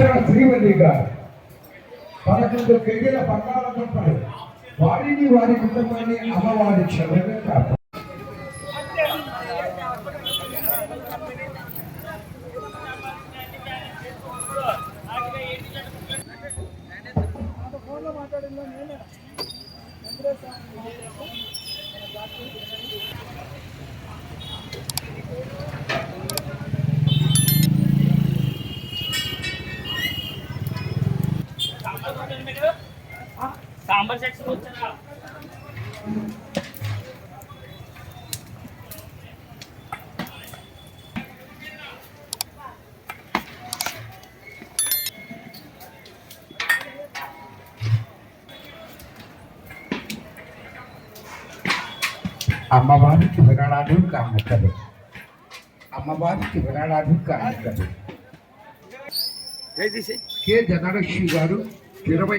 అక్షర శ్రీమతి గారు పదకొండు కేజీల బంగాళదుంపలు వారిని వారి కుటుంబాన్ని అమ్మవారి చెల్లెలు కాదు అమ్మవారికి విరాళాలు కానుకలు అమ్మవారికి విరాళాలు కానుకలు కె. జనలక్ష్మి గారు ఇరవై?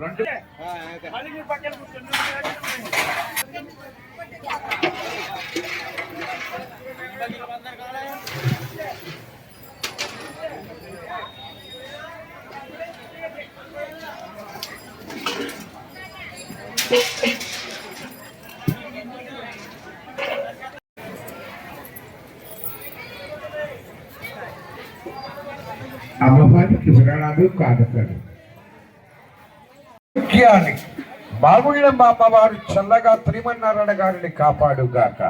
రెండా? రెండు అమ్మవారికి విరాళాలు కానుకలు ముఖ్యాన్ని బాగుళ్ళమ్మ వారు చల్లగా త్రిమన్నారాయణ గారిని కాపాడుగాక.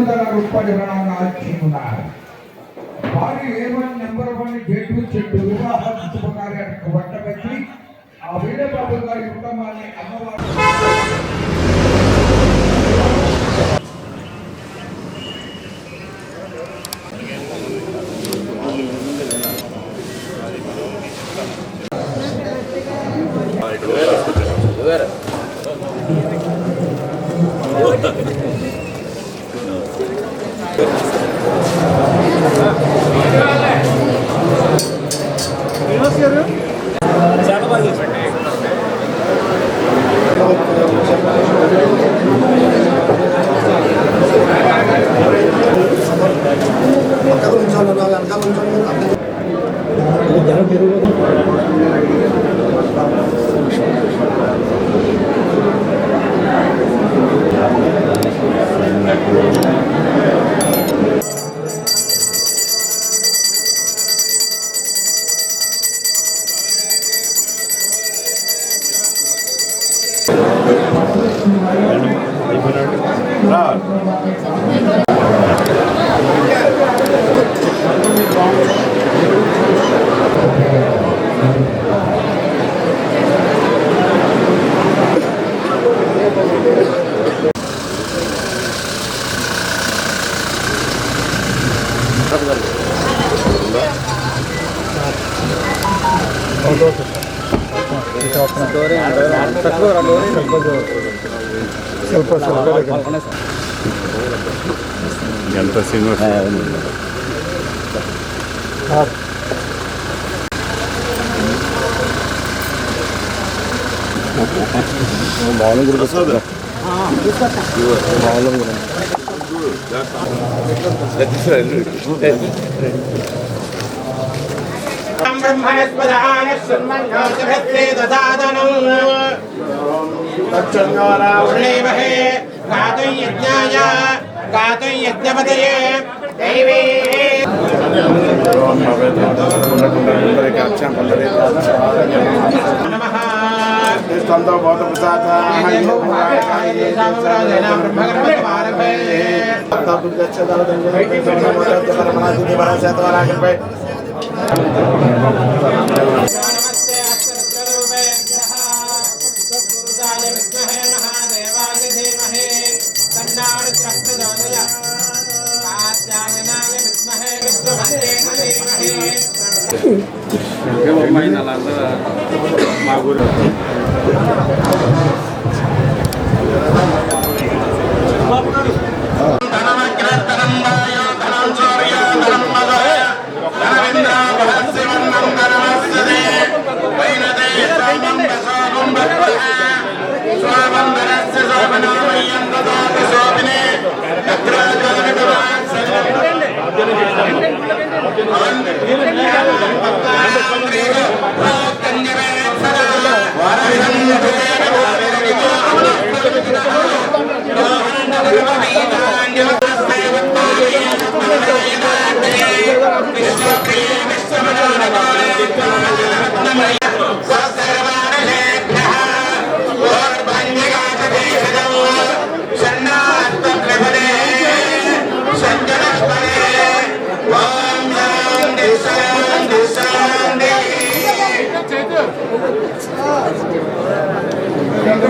ఐదు వందల రూపాయల రుణాలు ఉన్నారు వారు A one number one gate చెట్టు వివాహ శుభకార్యానికి వంట పెట్టి ఆ వీరబాబు గారి కుటుంబాన్ని అమ్మవారు ఎంత శ్రీనివాస్ తచ్చంగారావృణేమహే గాతుం యజ్ఞాయ గాతుం యజ్ఞపతయే దైవే నమః స్కందో భౌత ప్రసాద నమస్తే అస్త్రరూపేభ్యః मागून ఆ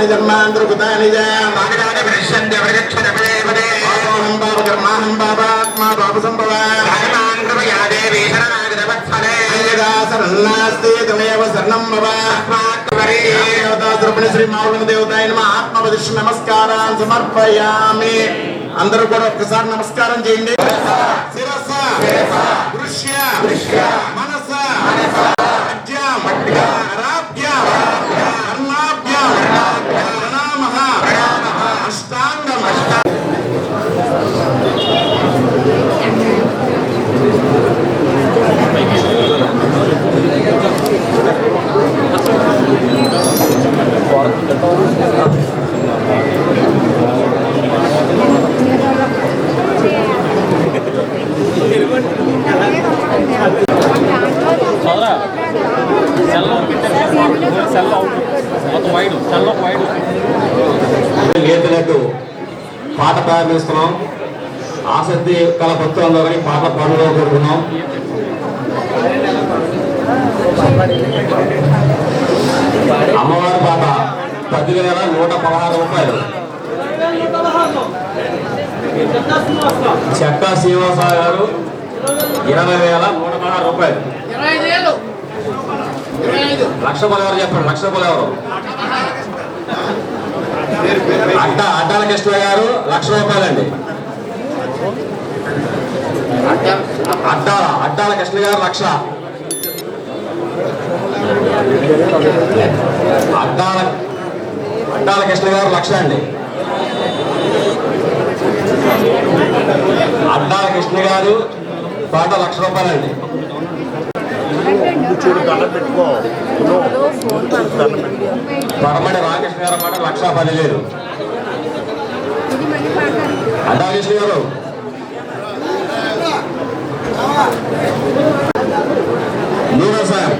కానిక పాపాని జన్మాంతర్కృతాని పాపోహం పాప కర్మాహం పాపాత్మా పాప సంభవ శరణాస్తి తమేవ శరణం భవ. శ్రీ మావుల దేవతాయ నమ. ఆత్మవదిష్ నమస్కారాన్ని సమర్పయామి. అందరూ కూడా ఒక్కసారి నమస్కారం చేయండి. శిరస దృశ్య మనస గీతలకు పాట ప్రారంభిస్తున్నాం ఆసక్తి కల భక్తులందరూ కానీ పాట పాటలో కోరుకున్నాం అమ్మవారి పాట పదివేల నూట పదహారు రూపాయలు. చెక్కా శ్రీనివాసరావు గారు ఇరవై వేల నూట పదహారు రూపాయలు. లక్ష రూపాయలు ఎవరు చెప్పండి లక్ష రూపాయలు ఎవరు? అడ్డ అడ్డాల కృష్ణ గారు లక్ష రూపాయలండి. అడ్డాల అడ్డాల కృష్ణ గారు లక్ష. అడ్డాల అడ్డాల కృష్ణ గారు లక్ష అండి. అడ్డాల కృష్ణ గారు పాట లక్ష రూపాయలండి. పడమడి రామకృష్ణ గారు పాట లక్ష పదివేలు అడ్డాల కృష్ణ గారు. మూడోసారి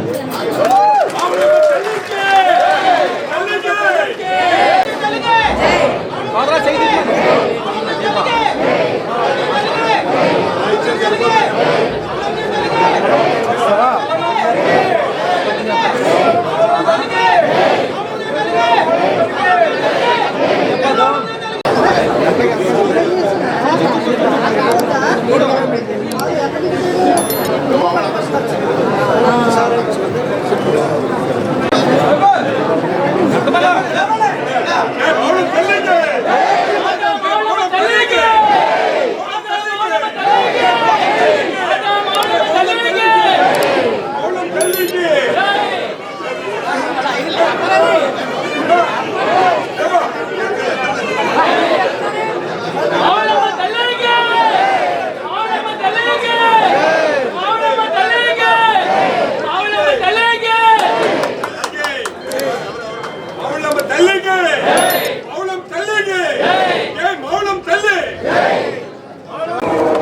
మౌళమ్మ తల్లికి మౌళం తల్లికి జై మౌళం తల్లి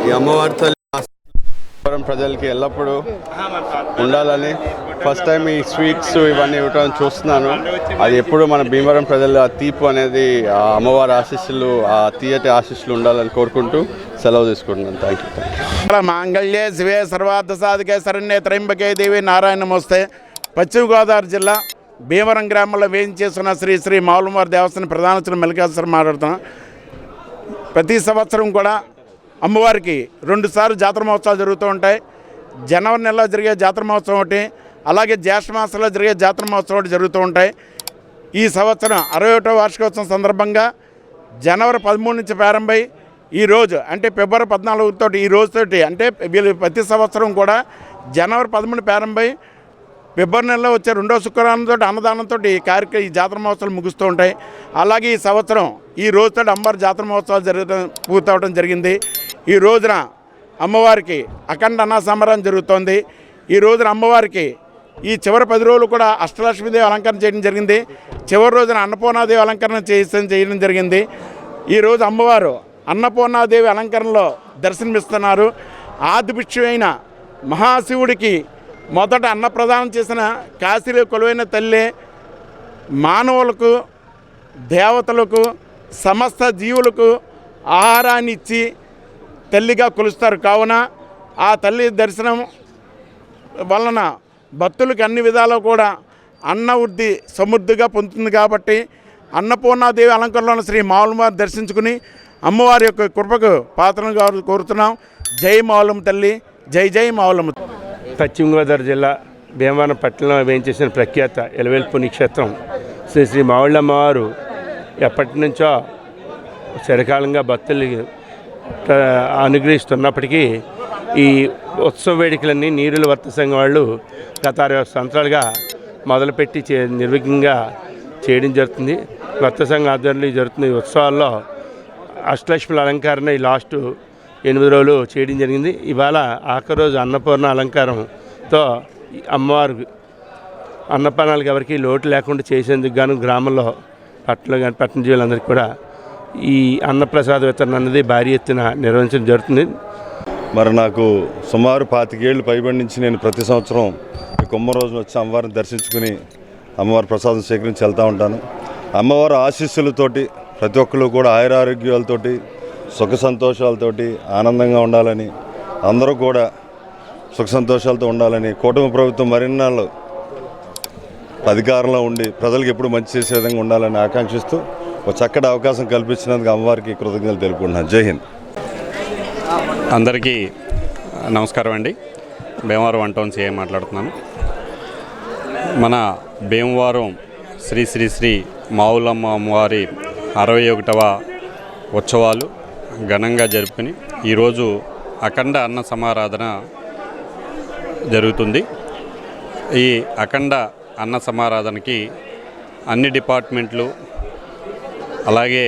ఈ అమ్మవారి తల్లి వాళ్ళకి ఎల్లప్పుడూ ఉండాలని. ఫస్ట్ టైం ఈ స్వీట్స్ ఇవన్నీ ఇవ్వటం చూస్తున్నాను. అది ఎప్పుడు మన భీమవరం ప్రజల ఆ తీపు అనేది ఆ అమ్మవారి ఆశీస్సులు ఆ తీయటి ఆశీస్సులు ఉండాలని కోరుకుంటూ సెలవు తీసుకుంటున్నాను. థ్యాంక్ యూ థ్యాంక్ యూ మాంగళ్యే శివే సర్వార్థ సాధికే శరణ్యే త్రయంబకే దేవి నారాయణ వస్తే పశ్చిమ గోదావరి జిల్లా భీమవరం గ్రామంలో వేయించేస్తున్న శ్రీ శ్రీ మౌలమ్మవారి దేవస్థానం ప్రధాన మల్లికార్జున మాట్లాడుతున్నాం. ప్రతి సంవత్సరం కూడా అమ్మవారికి రెండుసార్లు జాతర మహోత్సవాలు జరుగుతూ ఉంటాయి. జనవరి నెలలో జరిగే జాతర మహోత్సవం ఒకటి అలాగే జ్యేష్ఠ మాసంలో జరిగే జాతర మహోత్సవం ఒకటి జరుగుతూ ఉంటాయి. ఈ సంవత్సరం అరవై ఒకటో వార్షికోత్సవం సందర్భంగా జనవరి పదమూడు నుంచి ప్రారంభమై ఈ రోజు అంటే ఫిబ్రవరి పద్నాలుగుతో ఈ రోజుతోటి అంటే వీళ్ళు ప్రతి సంవత్సరం కూడా జనవరి పదమూడు ప్రారంభమై ఫిబ్రవరి నెలలో వచ్చే రెండో శుక్రవారంతో అన్నదానంతో ఈ కార్యక్రమం ఈ జాతర మహోత్సవాలు ముగుస్తూ ఉంటాయి. అలాగే ఈ సంవత్సరం ఈ రోజుతో అమ్మవారి జాతర మహోత్సవాలు జరగడం పూర్తవడం జరిగింది. ఈ రోజున అమ్మవారికి అఖండ అన్న సంబరం జరుగుతోంది. ఈ రోజున అమ్మవారికి ఈ చివరి పది రోజులు కూడా అష్టలక్ష్మీదేవి అలంకరణ చేయడం జరిగింది. చివరి రోజున అన్నపూర్ణాదేవి అలంకరణ చేయడం చేయడం జరిగింది. ఈరోజు అమ్మవారు అన్నపూర్ణాదేవి అలంకరణలో దర్శనమిస్తున్నారు. ఆదిభిక్షువైన మహాశివుడికి మొదట అన్నప్రదానం చేసిన కాశీలో కొలువైన తల్లి మానవులకు దేవతలకు సమస్త జీవులకు ఆహారాన్ని ఇచ్చి తల్లిగా కొలుస్తారు. కావున ఆ తల్లి దర్శనం వలన భక్తులకు అన్ని విధాలు కూడా అన్న వృద్ధి సమృద్ధిగా పొందుతుంది కాబట్టి అన్నపూర్ణాదేవి అలంకరణలో శ్రీ మావులమ్మ దర్శించుకుని అమ్మవారి యొక్క కృపకు పాత్రను గారు కోరుతున్నాం. జై మావులమ్మ తల్లి జై జై మావులమ్మ పశ్చిమ గోదావరి జిల్లా భీమవరం పట్టణంలో వేయించేసిన ప్రఖ్యాత ఎలవేల్ పుణ్యక్షేత్రం శ్రీ శ్రీ మావుళ్ళమ్మవారు ఎప్పటి నుంచో చిరకాలంగా భక్తులు అనుగ్రహిస్తున్నప్పటికీ ఈ ఉత్సవ వేడుకలన్నీ నీరుల వర్త సంఘం వాళ్ళు గత అరవై సంవత్సరాలుగా మొదలుపెట్టి చే నిర్విఘ్నంగా చేయడం జరుగుతుంది. వర్త సంఘం ఆధ్వర్యంలో జరుగుతున్న ఈ ఉత్సవాల్లో అష్టలక్ష్ముల అలంకారాన్ని ఈ లాస్ట్ ఎనిమిది రోజులు చేయడం జరిగింది. ఇవాళ ఆఖరి రోజు అన్నపూర్ణ అలంకారంతో అమ్మవారు అన్నపానాలకు ఎవరికి లోటు లేకుండా చేసేందుకు గాను గ్రామంలో పట్టణంలో కానీ పట్టణ జీవులందరికీ కూడా ఈ అన్నప్రసాద వితరణ అనేది భారీ ఎత్తున నిర్వహించడం జరుగుతుంది. మరి నాకు సుమారు పాతికేళ్ళు పైబడి నుంచి నేను ప్రతి సంవత్సరం ఈ కుమ్మ రోజున వచ్చి అమ్మవారిని దర్శించుకుని అమ్మవారి ప్రసాదం స్వీకరించి వెళ్తూ ఉంటాను. అమ్మవారి ఆశీస్సులతోటి ప్రతి ఒక్కరు కూడా ఆయురారోగ్యాలతోటి సుఖ సంతోషాలతోటి ఆనందంగా ఉండాలని అందరూ కూడా సుఖ సంతోషాలతో ఉండాలని కూటమి ప్రభుత్వం మరిన్నాళ్ళు అధికారంలో ఉండి ప్రజలకు ఎప్పుడు మంచి చేసే విధంగా ఉండాలని ఆకాంక్షిస్తూ ఒక చక్కటి అవకాశం కల్పించినందుకు అమ్మవారికి కృతజ్ఞతలు తెలుపుకుంటున్నాను. జై హింద్. అందరికీ నమస్కారం అండి. భీమవరం వన్ టౌన్ సిఐ మాట్లాడుతున్నాను. మన భీమవరం శ్రీ శ్రీ శ్రీ మావులమ్మ అమ్మవారి అరవై ఒకటవ ఉత్సవాలు ఘనంగా జరుపుకుని ఈరోజు అఖండ అన్న సమారాధన జరుగుతుంది. ఈ అఖండ అన్న సమారాధనకి అన్ని డిపార్ట్మెంట్లు అలాగే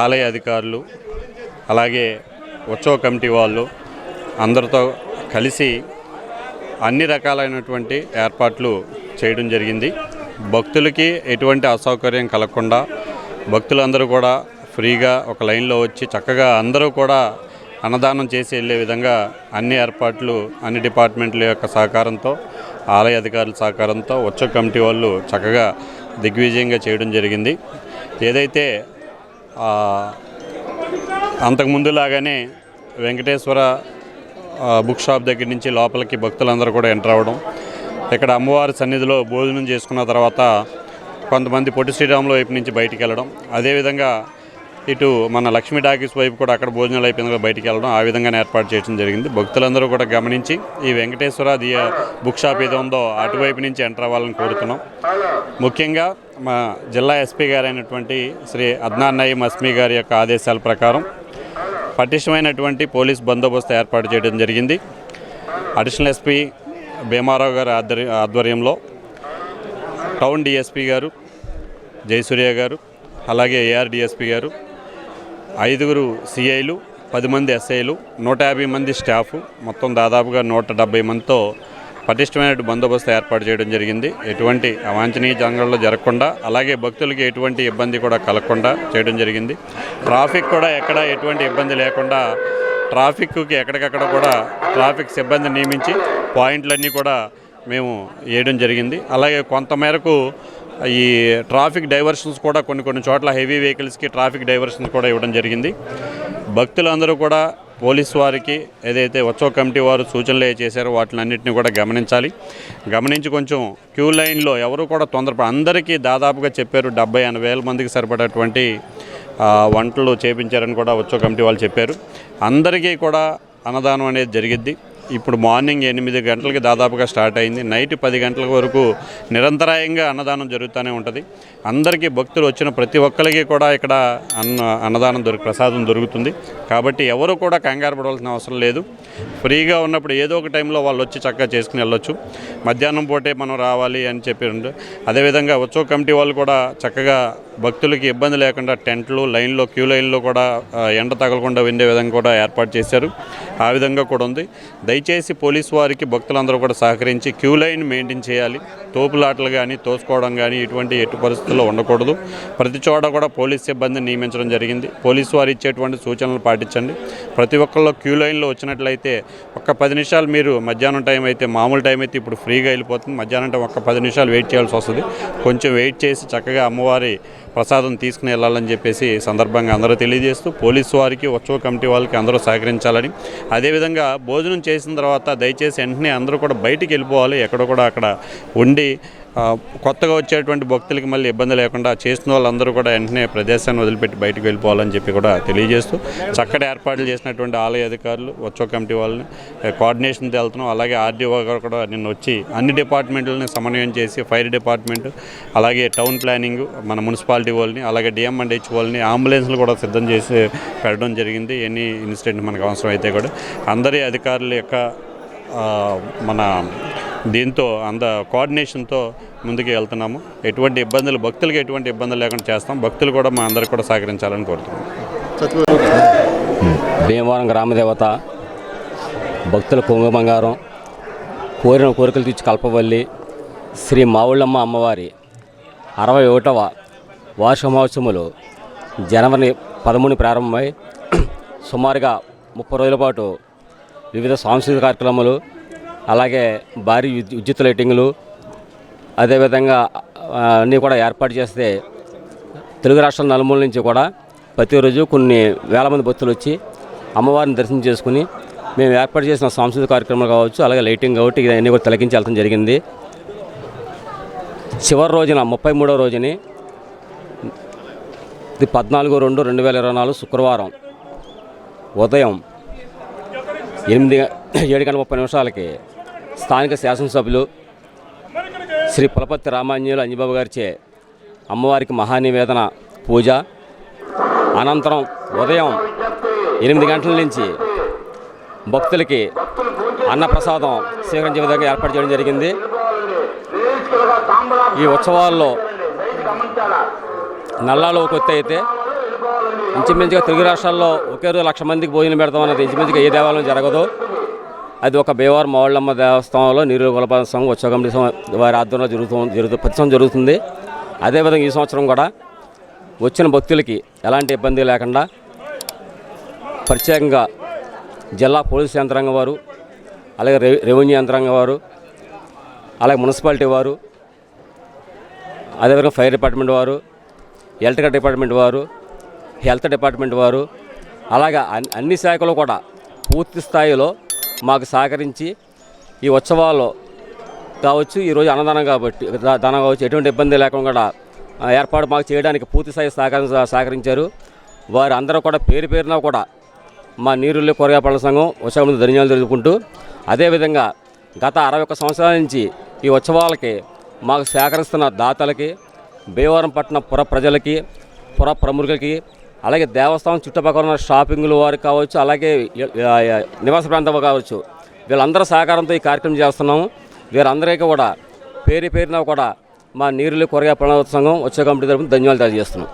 ఆలయ అధికారులు అలాగే ఉత్సవ కమిటీ వాళ్ళు అందరితో కలిసి అన్ని రకాలైనటువంటి ఏర్పాట్లు చేయడం జరిగింది. భక్తులకి ఎటువంటి అసౌకర్యం కలగకుండా భక్తులందరూ కూడా ఫ్రీగా ఒక లైన్లో వచ్చి చక్కగా అందరూ కూడా అన్నదానం చేసి వెళ్ళే విధంగా అన్ని ఏర్పాట్లు అన్ని డిపార్ట్మెంట్ల యొక్క సహకారంతో ఆలయ అధికారుల సహకారంతో ఉత్సవ కమిటీ వాళ్ళు చక్కగా దిగ్విజయంగా చేయడం జరిగింది. ఏదైతే అంతకుముందులాగానే లాగానే వెంకటేశ్వర బుక్ షాప్ దగ్గర నుంచి లోపలికి భక్తులందరూ కూడా ఎంటర్ అవ్వడం ఇక్కడ అమ్మవారి సన్నిధిలో భోజనం చేసుకున్న తర్వాత కొంతమంది పొట్టి శ్రీరాములు వైపు నుంచి బయటికి వెళ్ళడం అదేవిధంగా ఇటు మన లక్ష్మీ టాకీస్ వైపు కూడా అక్కడ భోజనాలు అయిపోయిన బయటికి వెళ్ళడం ఆ విధంగానే ఏర్పాటు చేయడం జరిగింది. భక్తులందరూ కూడా గమనించి ఈ వెంకటేశ్వర బుక్ షాప్ ఏదో ఉందో అటువైపు నుంచి ఎంటర్ అవ్వాలని కోరుతున్నాం. ముఖ్యంగా మా జిల్లా ఎస్పీ గారైనటువంటి శ్రీ అద్నాన్ నయీం అస్మీ గారి యొక్క ఆదేశాల ప్రకారం పటిష్టమైనటువంటి పోలీస్ బందోబస్తు ఏర్పాటు చేయడం జరిగింది. అడిషనల్ ఎస్పీ భీమారావు గారి ఆధ్వర్య ఆధ్వర్యంలో టౌన్ డిఎస్పీ గారు జయసూర్య గారు అలాగే ఏఆర్ డిఎస్పీ గారు ఐదుగురు సిఐలు పది మంది ఎస్ఐలు నూట యాభై మంది స్టాఫ్. మొత్తం దాదాపుగా నూట డెబ్బై మందితో పటిష్టమైన బందోబస్తు ఏర్పాటు చేయడం జరిగింది. ఎటువంటి అవాంఛనీయ జంగళ్ళు జరగకుండా అలాగే భక్తులకి ఎటువంటి ఇబ్బంది కూడా కలగకుండా చేయడం జరిగింది. ట్రాఫిక్ కూడా ఎక్కడ ఎటువంటి ఇబ్బంది లేకుండా ట్రాఫిక్కి ఎక్కడికక్కడ కూడా ట్రాఫిక్ సిబ్బంది నియమించి పాయింట్లన్నీ కూడా మేము వేయడం జరిగింది. అలాగే కొంతమేరకు ఈ ట్రాఫిక్ డైవర్షన్స్ కూడా కొన్ని కొన్ని చోట్ల హెవీ వెహికల్స్కి ట్రాఫిక్ డైవర్షన్స్ కూడా ఇవ్వడం జరిగింది. భక్తులందరూ కూడా పోలీస్ వారికి ఏదైతే ఉత్సవ కమిటీ వారు సూచనలు చేశారో వాటిని అన్నింటినీ కూడా గమనించాలి. గమనించి కొంచెం క్యూ లైన్లో ఎవరు కూడా తొందరపడ అందరికీ దాదాపుగా చెప్పారు డెబ్బై ఎనభై వేల మందికి సరిపడేటువంటి వంటలు చేపించారని కూడా ఉత్సవ కమిటీ వాళ్ళు చెప్పారు. అందరికీ కూడా అన్నదానం అనేది జరిగిద్ది. ఇప్పుడు మార్నింగ్ ఎనిమిది గంటలకి దాదాపుగా స్టార్ట్ అయింది. నైట్ పది గంటల వరకు నిరంతరాయంగా అన్నదానం జరుగుతూనే ఉంటుంది. అందరికీ భక్తులు వచ్చిన ప్రతి ఒక్కరికి కూడా ఇక్కడ అన్న అన్నదానం దొరికి ప్రసాదం దొరుకుతుంది. కాబట్టి ఎవరు కూడా కంగారు పడవలసిన అవసరం లేదు. ఫ్రీగా ఉన్నప్పుడు ఏదో ఒక టైంలో వాళ్ళు వచ్చి చక్కగా చేసుకుని వెళ్ళొచ్చు. మధ్యాహ్నం పూటే మనం రావాలి అని చెప్పి అదేవిధంగా ఉత్సవ కమిటీ వాళ్ళు కూడా చక్కగా భక్తులకి ఇబ్బంది లేకుండా టెంట్లు లైన్లో క్యూ లైన్లో కూడా ఎండ తగలకుండా ఉండే విధంగా కూడా ఏర్పాటు చేశారు. ఆ విధంగా కూడా ఉంది. దయచేసి పోలీసు వారికి భక్తులందరూ కూడా సహకరించి క్యూ లైన్ మెయింటైన్ చేయాలి. తోపులాటలు కానీ తోసుకోవడం కానీ ఇటువంటి ఎటు పరిస్థితుల్లో ఉండకూడదు. ప్రతి చోట కూడా పోలీస్ సిబ్బందిని నియమించడం జరిగింది. పోలీసు వారు ఇచ్చేటువంటి సూచనలు పాటించండి. ప్రతి ఒక్కళ్ళు క్యూ లైన్లో వచ్చినట్లయితే ఒక్క పది నిమిషాలు మీరు మధ్యాహ్నం టైం అయితే మామూలు టైం అయితే ఇప్పుడు ఫ్రీగా వెళ్ళిపోతుంది. మధ్యాహ్నం టైం ఒక్క పది నిమిషాలు వెయిట్ చేయాల్సి వస్తుంది. కొంచెం వెయిట్ చేసి చక్కగా అమ్మవారి ప్రసాదం తీసుకుని వెళ్ళాలని చెప్పేసి సందర్భంగా అందరూ తెలియజేస్తూ పోలీసు వారికి ఉత్సవ కమిటీ వాళ్ళకి అందరూ సహకరించాలని. అదేవిధంగా భోజనం చేసిన తర్వాత దయచేసి వెంటనే అందరూ కూడా బయటికి వెళ్ళిపోవాలి. ఎక్కడ కూడా అక్కడ ఉండి కొత్తగా వచ్చేటువంటి భక్తులకి మళ్ళీ ఇబ్బంది లేకుండా చేసిన వాళ్ళందరూ కూడా వెంటనే ప్రదేశాన్ని వదిలిపెట్టి బయటకు వెళ్ళిపోవాలని చెప్పి కూడా తెలియజేస్తూ చక్కటి ఏర్పాట్లు చేసినటువంటి ఆలయ అధికారులు వచ్చో కమిటీ వాళ్ళని కోఆర్డినేషన్ కోఆర్డినేషన్తో వెళ్తున్నాం. అలాగే ఆర్డీఓ గారు కూడా నిన్న వచ్చి అన్ని డిపార్ట్మెంట్లని సమన్వయం చేసి ఫైర్ డిపార్ట్మెంట్ అలాగే టౌన్ ప్లానింగ్ మన మున్సిపాలిటీ వాళ్ళని అలాగే డిఎం అండ్ హెచ్ వాళ్ళని అంబులెన్స్లు కూడా సిద్ధం చేసి పెట్టడం జరిగింది. ఎనీ ఇన్సిడెంట్ మనకు అవసరం అయితే కూడా. అందరి అధికారుల యొక్క మన దీంతో అంద కోఆర్డినేషన్తో ముందుకు వెళ్తున్నాము. ఎటువంటి ఇబ్బందులు భక్తులకు ఎటువంటి ఇబ్బందులు లేకుండా చేస్తాం. భక్తులు కూడా మా అందరికి కూడా సహకరించాలని కోరుతున్నాం. భీమవరం గ్రామదేవత భక్తుల కొంగు బంగారం కోరిన కోరికలు తీర్చి కల్పవల్లి శ్రీ మావుళ్ళమ్మ అమ్మవారి అరవై ఒకటవ వార్షిక మహోత్సవములు జనవరి పదమూడు ప్రారంభమై సుమారుగా ముప్పై రోజుల పాటు వివిధ సాంస్కృతిక కార్యక్రమాలు అలాగే భారీ విద్యుత్ లైటింగులు అదేవిధంగా అన్నీ కూడా ఏర్పాటు చేస్తే తెలుగు రాష్ట్రాల నలుమూల నుంచి కూడా ప్రతిరోజు కొన్ని వేల మంది భక్తులు వచ్చి అమ్మవారిని దర్శనం చేసుకుని మేము ఏర్పాటు చేసిన సాంస్కృతిక కార్యక్రమాలు కావచ్చు అలాగే లైటింగ్ కాబట్టి ఇవన్నీ కూడా తిలకించి జరిగింది. చివరి రోజున ముప్పై మూడో రోజుని ఇది పద్నాలుగు రెండు రెండు వేల ఇరవై నాలుగు శుక్రవారం ఉదయం ఎనిమిది ఏడు గంటల ముప్పై నిమిషాలకి స్థానిక శాసనసభ్యులు శ్రీ పులపతి రామాన్యులు అంజబాబు గారిచే అమ్మవారికి మహానివేదన పూజ. అనంతరం ఉదయం ఎనిమిది గంటల నుంచి భక్తులకి అన్నప్రసాదం స్వీకరించే విధంగా ఏర్పాటు చేయడం జరిగింది. ఈ ఉత్సవాల్లో నల్లాలో ఒక కొత్త అయితే ఇంచుమించుగా తెలుగు రాష్ట్రాల్లో ఒకే రోజు లక్ష మందికి భోజనం పెడతామన్నది ఇంచుమించుగా ఏ దేవాలయం జరగదు. అది ఒక బేవారం మావళ్ళమ్మ దేవస్థానంలో నీరు గొలపాల సంఘం ఉత్సవ కమిటీ వారి ఆధ్వర్యంలో జరుగుతూ జరుగుతూ ప్రతి సంవత్సరం జరుగుతుంది అదేవిధంగా ఈ సంవత్సరం కూడా వచ్చిన భక్తులకి ఎలాంటి ఇబ్బంది లేకుండా ప్రత్యేకంగా జిల్లా పోలీస్ యంత్రాంగం వారు అలాగే రెవెన్యూ యంత్రాంగం వారు అలాగే మున్సిపాలిటీ వారు అదేవిధంగా ఫైర్ డిపార్ట్మెంట్ వారు ఎలక్ట్రికల్ డిపార్ట్మెంట్ వారు హెల్త్ డిపార్ట్మెంట్ వారు అలాగే అన్- అన్ని శాఖలు కూడా పూర్తి స్థాయిలో మాకు సహకరించి ఈ ఉత్సవాల్లో కావచ్చు ఈరోజు అన్నదానం కాబట్టి దానం కావచ్చు ఎటువంటి ఇబ్బంది లేకుండా కూడా, ఏర్పాటు మాకు చేయడానికి పూర్తి స్థాయి సహకరి సహకరించారు. వారు అందరూ కూడా పేరు పేరున కూడా మా నీరుల్లి కూరగాయల సంఘం ఉత్సవం ధన్యాలు తెలుపుకుంటూ అదేవిధంగా గత అరవై ఒక్క సంవత్సరాల నుంచి ఈ ఉత్సవాలకి మాకు సేకరిస్తున్న దాతలకి భీమవరం పట్టణ పుర ప్రజలకి పుర ప్రముఖులకి అలాగే దేవస్థానం చుట్టుపక్కల ఉన్న షాపింగ్ల వారికి కావచ్చు అలాగే నివాస ప్రాంతం కావచ్చు వీళ్ళందరూ సహకారంతో ఈ కార్యక్రమం చేస్తున్నాము. వీరందరికీ కూడా పేరు పేరున కూడా మా నీరులు కూరగాయ ప్రణాళిక సంఘం వచ్చే కమిటీ తరపున ధన్యవాదాలు తెలియజేస్తున్నాం.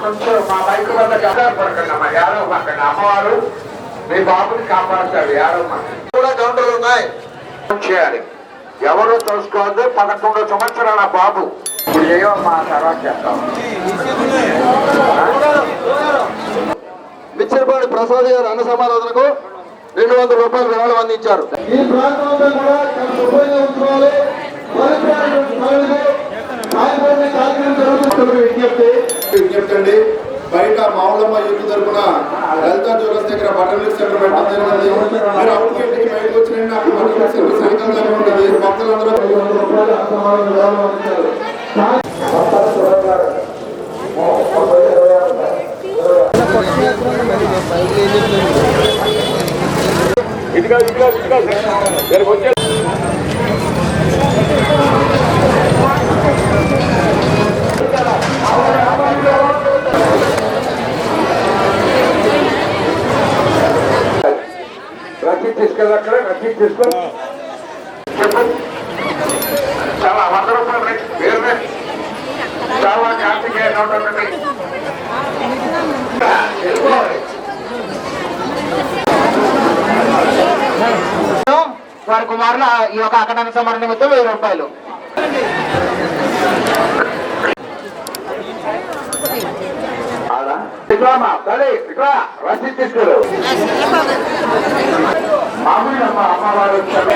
కొంచెం మా బైక్ వద్ద కదా అమ్మా అమ్మవారు మీ బాబుని కాపాడుతాడు యారో కూడా గౌంటలు ఉన్నాయి. చేయాలి? ఎవరు తెలుసుకోవద్దు పదకొండు సంవత్సరాల బాబు. ఇప్పుడు చేయమమ్మా తర్వాత చేస్తాం ప్రసాద్ గారు అన్న సమారాధనకు రెండు వందల రూపాయలు విరాళం అందించారు. ఈ ప్రాంతం అంతా కూడా విజ్ఞప్తి. విజ్ఞప్తి అండి. బయట మావులమ్మ యూత్ తరపున లలిత జ్యూరస్ దగ్గర బటర్ మిల్క్ సెంటర్ పెట్టడం జరిగింది. మీరు అవుట్ గేట్కి బయటకు వచ్చిన అక్కడ బటర్ మిల్క్ సెంటర్ సాయంకాలం దగ్గర ఉంటుంది. భక్తులందరూ ఇదిగా ఇదిగా రూపాయలు అన్న సమారాధన విరాళం అందించారు రసీదు తీసుకెళ్ళి అక్కడ రసీదు తీసుకో చెప్పు చాలా వంద రూపాయలు వేరు చాలా వెళ్ళిపోవాలి. వారి కుమారుల ఈ యొక్క అక్కడన సమర నిమిత్తం వెయ్యి రూపాయలు. తల్లి, రసీదు తీసుకెళ్ళు. మామూలు అమ్మ అమ్మవారు వచ్చారు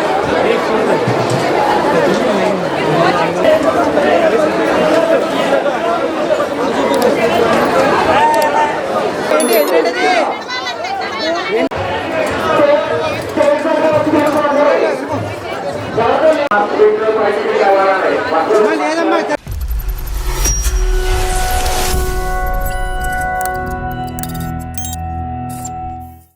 లేదమ్మా